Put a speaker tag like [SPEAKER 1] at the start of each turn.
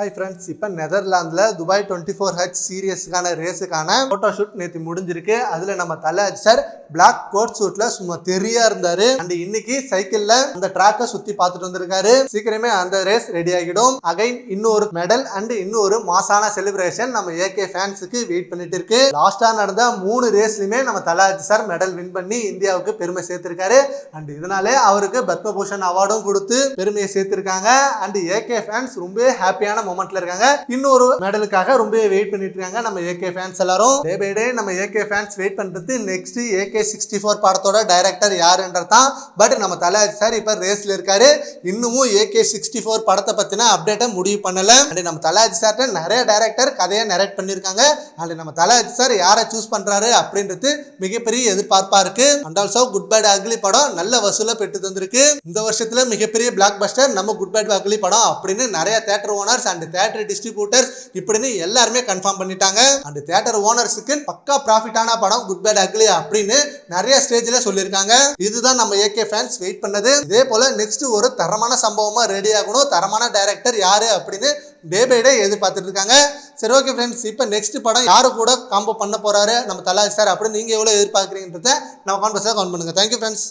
[SPEAKER 1] Hi friends இப்போ நெதர்லாந்தில் Dubai twenty four H சீரியஸுக்கான ரேஸுக்கான ஃபோட்டோ ஷூட் நேற்று முடிஞ்சிருக்கு. அதில் நம்ம தலை சார் பிளாக் கோட் சூட்ல சும்மா தெரியா இருந்தாரு. அண்ட் இன்னைக்கு சைக்கிள்ல அந்த ட்ராக்கை சுத்தி பார்த்துட்டு வந்திருக்காரு. சீக்கிரமே அந்த ரேஸ் ரெடி ஆகிடும். அகைன் இன்னொரு மெடல் அண்ட் இன்னொரு மாசான செலிப்ரேஷன் நம்ம ஏகே ஃபேன்ஸுக்கு வெயிட் பண்ணிட்டு இருக்கு. லாஸ்டா நடந்த மூணு ரேஸ்லயுமே நம்ம தலாஜி சார் மெடல் வின் பண்ணி இந்தியாவுக்கு பெருமை சேர்த்திருக்காரு. அண்ட் இதனாலே அவருக்கு பத்மபூஷன் அவார்டும் கொடுத்து பெருமையை சேர்த்திருக்காங்க. அண்ட் ஏகே ஃபேன்ஸ் ரொம்ப ஹாப்பியான மொமெண்ட்ல இருக்காங்க. இன்னொரு மெடலுக்காக ரொம்ப வெயிட் பண்ணிட்டு இருக்காங்க. நம்ம ஏகே ஃபேன்ஸ் எல்லாரும். டே பை டே நம்ம ஏகே ஃபேன்ஸ் வெயிட் பண்றது நெக்ஸ்ட் ஏகே சிக்ஸ்டி ஃபோர் படத்தோட டைரக்டர் யாருன்றது தான் பட் நம்ம தலாஜி சார் இப்ப ரேஸ்ல இருக்காரு. இன்னமும் ஏகே சிக்ஸ்டி ஃபோர் படத்தை பத்தின அப்டேட்டை முடிவு பண்ணல. அண்ட் நம்ம தலாஜி சார்ட்ட நிறைய டைரக்டர் கதையை நரேட் பண்ணியிருக்காங்க அண்ட் நம்ம தலாஜி சார் யாரை சூஸ் பண்றாரு அப்படின்றது மிகப்பெரிய எதிர்பார்ப்பா இருக்கு. And also good bad ugly படம் நல்ல வசூலை பெற்று தந்திருக்கு. இந்த வருஷத்துல மிகப்பெரிய பிளாக் பஸ்டர் நம்ம குட் பேட் அக்லி படம் அப்படின்னு நிறைய theatre owners and theatre distributors இப்படின்னு எல்லாருமே கன்ஃபார்ம் பண்ணிட்டாங்க. அண்ட் தேட்டர் ஓனர்ஸுக்கு பக்கா ப்ராஃபிட்டான படம் குட் பேட் அக்லி அப்படின்னு நிறைய ஸ்டேஜ்ல சொல்லியிருக்காங்க. இதுதான் நம்ம ஏகே ஃபேன்ஸ் வெயிட் பண்ணது. இதே போல நெக்ஸ்ட் ஒரு தரமான சம்பவமா ரெடி ஆகணும். தரமான டைரக்டர் யாரு அப்படின்னு டே பை டே எதிர்பார்த்துட்டு இருக்காங்க. சரி ஓகே ஃப்ரெண்ட்ஸ் இப்போ நெக்ஸ்ட் படம் யாரு கூட காம்போ பண்ண போறாரு? நம்ம தலாஜ் சார் அப்படின்னு நீங்க எவ்வளோ எதிர்பார்க்குறீங்கன்றத நம்ம கான்பர்ஸாக கவுண்ட் பண்ணுங்க. Thank you friends